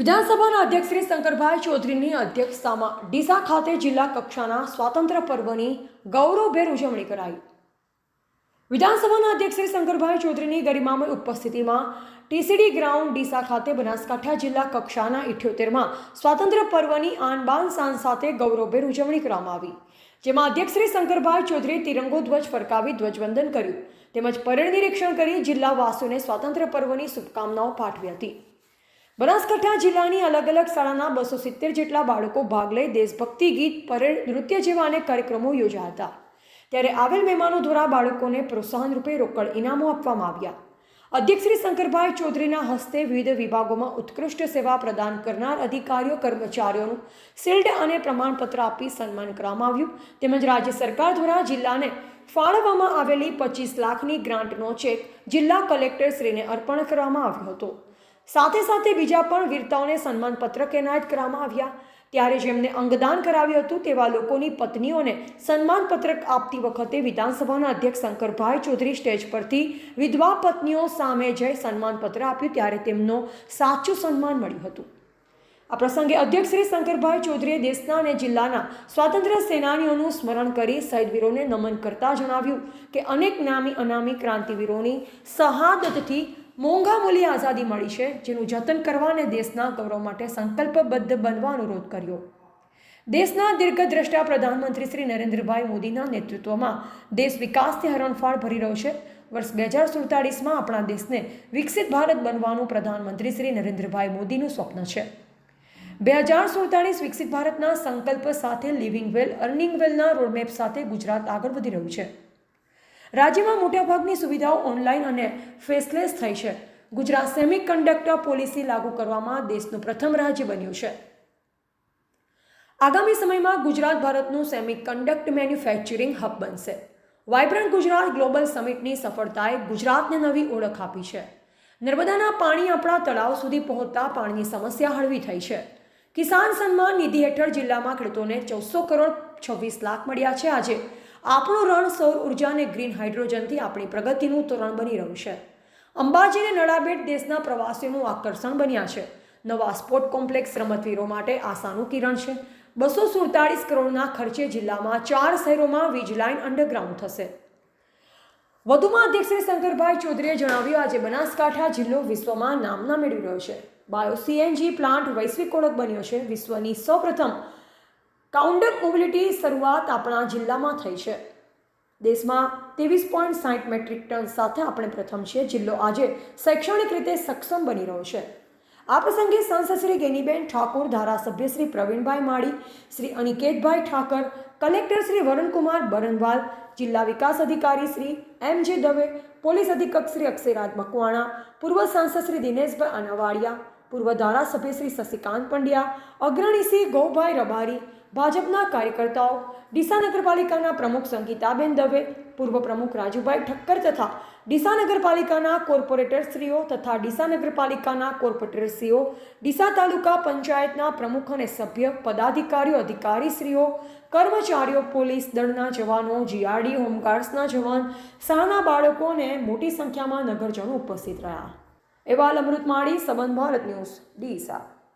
વિધાનસભાના અધ્યક્ષ શ્રી શંકરભાઈ ચૌધરીની અધ્યક્ષતામાં ડીસા ખાતે જિલ્લા કક્ષાના સ્વાતંત્ર્ય પર્વની ગૌરવભેર ઉજવણી કરાઈ. વિધાનસભાના અધ્યક્ષ શ્રી શંકરભાઈ ચૌધરીની ગરિમામય ઉપસ્થિતિમાં ટીસીડી ગ્રાઉન્ડ ડીસા ખાતે બનાસકાંઠા જિલ્લા કક્ષાના ઇઠ્યોતેરમાં સ્વાતંત્ર્ય પર્વની આનબાન બાન શાન સાથે ગૌરવભેર ઉજવણી કરવામાં આવી. જેમાં અધ્યક્ષ શ્રી શંકરભાઈ ચૌધરીએ તિરંગો ધ્વજ ફરકાવી ધ્વજવંદન કર્યું. તેમજ પરેડ નિરીક્ષણ કરી જિલ્લાવાસીઓને સ્વાતંત્ર્ય પર્વની શુભકામનાઓ પાઠવી હતી. બનાસકાંઠા જિલ્લાની અલગ અલગ શાળાના બસો સિત્તેર જેટલા બાળકો ભાગ લઈ દેશભક્તિ ગીત, પરેડ, નૃત્ય જેવા અનેક કાર્યક્રમો યોજાયા હતા. ત્યારે આવેલ મહેમાનો દ્વારા બાળકોને પ્રોત્સાહન રૂપે રોકડ ઇનામો આપવામાં આવ્યા. અધ્યક્ષ શ્રી શંકરભાઈ ચૌધરીના હસ્તે વિવિધ વિભાગોમાં ઉત્કૃષ્ટ સેવા પ્રદાન કરનાર અધિકારીઓ, કર્મચારીઓનું શિલ્ડ અને પ્રમાણપત્ર આપી સન્માન કરવામાં આવ્યું. તેમજ રાજ્ય સરકાર દ્વારા જિલ્લાને ફાળવવામાં આવેલી પચીસ લાખની ગ્રાન્ટનો ચેક જિલ્લા કલેક્ટરશ્રીને અર્પણ કરવામાં આવ્યો હતો. સાથે સાથે બીજા પણ વીરતાઓને સન્માનપત્રક એનાયત કરવામાં આવ્યા. ત્યારે જેમને અંગદાન કરાવ્યું હતું, તેવા લોકોની પત્નીઓને સન્માનપત્રક આપતી વખતે વિધાનસભાના અધ્યક્ષ શંકરભાઈ ચૌધરી સ્ટેજ પરથી વિધવા પત્નીઓ સામે જઈ સન્માનપત્ર આપ્યું, ત્યારે તેમનો સાચું સન્માન મળ્યું હતું. આ પ્રસંગે અધ્યક્ષ શ્રી શંકરભાઈ ચૌધરીએ દેશના અને જિલ્લાના સ્વાતંત્ર્ય સેનાનીઓનું સ્મરણ કરી શહીદવીરોને નમન કરતા જણાવ્યું કે અનેક નામી અનામી ક્રાંતિવીરોની શહાદતથી મોંઘા મૂલ્યે આઝાદી મળી છે, જેનું જતન કરવા અને દેશના ગૌરવ માટે સંકલ્પબદ્ધ બનવા અનુરોધ કર્યો. દેશના દીર્ઘદ્રષ્ટા પ્રધાનમંત્રી શ્રી નરેન્દ્રભાઈ મોદીના નેતૃત્વમાં દેશ વિકાસથી હરણફાળ ભરી રહ્યો છે. વર્ષ બે હજાર સુડતાળીસમાં આપણા દેશને વિકસિત ભારત બનવાનું પ્રધાનમંત્રી શ્રી નરેન્દ્રભાઈ મોદીનું સ્વપ્ન છે. બે હજાર સુડતાળીસ વિકસિત ભારતના સંકલ્પ સાથે લિવિંગ વેલ, અર્નિંગ વેલના રોડમેપ સાથે ગુજરાત આગળ વધી રહ્યું છે. રાજ્યમાં મોટાભાગની સુવિધાઓ ઓનલાઈન અને ફેસલેસ થઈ છે. ગુજરાત સેમી કંડક્ટર પોલિસી લાગુ કરવામાં દેશનું પ્રથમ રાજ્ય બન્યું છે. આગામી સમયમાં ગુજરાત ભારતનું સેમી કન્ડક્ટ મેન્યુફેક્ચરિંગ હબ બનશે. વાઇબ્રન્ટ ગુજરાત ગ્લોબલ સમિટની સફળતાએ ગુજરાતને નવી ઓળખ આપી છે. નર્મદાના પાણી આપણા તળાવ સુધી પહોંચતા પાણીની સમસ્યા હળવી થઈ છે. કિસાન સન્માન નિધિ હેઠળ જિલ્લામાં ખેડૂતોને ચૌદસો કરોડ છવ્વીસ લાખ મળ્યા છે. આજે આપણું રણ સૌર ઊર્જા અને ગ્રીન હાઇડ્રોજનથી આપણી પ્રગતિનું તોરણ બની રહ્યું છે. અંબાજીને નડાબેટ દેશના પ્રવાસીઓનું આકર્ષણ બન્યા છે. નવા સ્પોર્ટ કોમ્પ્લેક્સ રમતવીરો માટે આશાનું કિરણ છે. બસો સુડતાળીસ કરોડના ખર્ચે જિલ્લામાં ચાર શહેરોમાં વીજ લાઇન અંડરગ્રાઉન્ડ થશે. વધુમાં અધ્યક્ષ શ્રી શંકરભાઈ ચૌધરીએ જણાવ્યું, આજે બનાસકાંઠા જિલ્લો વિશ્વમાં નામના મેળવી રહ્યો છે. બાયો સીએનજી પ્લાન્ટ વૈશ્વિક ઓળખ બન્યો છે. વિશ્વની સૌપ્રથમ કાઉન્ટર મોબિલિટી શરૂઆત આપણા જિલ્લામાં થઈ છે. દેશમાં ત્રેવીસ પોઈન્ટ સાઠ મેટ્રિક ટન સાથે આપણે પ્રથમ છીએ. જિલ્લો આજે શૈક્ષણિક રીતે સક્ષમ બની રહ્યો છે. આ પ્રસંગે સાંસદ શ્રી ગેનીબેન ઠાકોર, ધારાસભ્ય શ્રી પ્રવીણભાઈ માળી, શ્રી અનિકેતભાઈ ઠાકર, કલેક્ટર શ્રી વરુણકુમાર બરનવાલ, જિલ્લા વિકાસ અધિકારી શ્રી એમ જે દવે, પોલીસ અધિક્ષક શ્રી અક્ષયરાજ મકવાણા, પૂર્વ સાંસદ શ્રી દિનેશભાઈ અનાવાડિયા, પૂર્વ ધારાસભ્ય શ્રી શશિકાંત પંડ્યા, અગ્રણી શ્રી ગૌભાઈ રબારી ભાજપના કાર્યકર્તાઓ, ડીસા નગરપાલિકાના પ્રમુખ સંગીતાબેન દવે, પૂર્વ પ્રમુખ રાજુભાઈ ઠક્કર તથા ડીસા નગરપાલિકાના કોર્પોરેટરશ્રીઓ તથા ડીસા નગરપાલિકાના કોર્પોરેટરશ્રીઓ ડીસા તાલુકા પંચાયતના પ્રમુખ અને સભ્ય, પદાધિકારીઓ અધિકારીશ્રીઓ કર્મચારીઓ, પોલીસ દળના જવાનો, જીઆરડી હોમગાર્ડ્સના જવાન, શાળાના બાળકો અને મોટી સંખ્યામાં નગરજનો ઉપસ્થિત રહ્યા. એવાલ અમૃત માળી, સંબંધ ભારત ન્યૂઝ, ડીસા.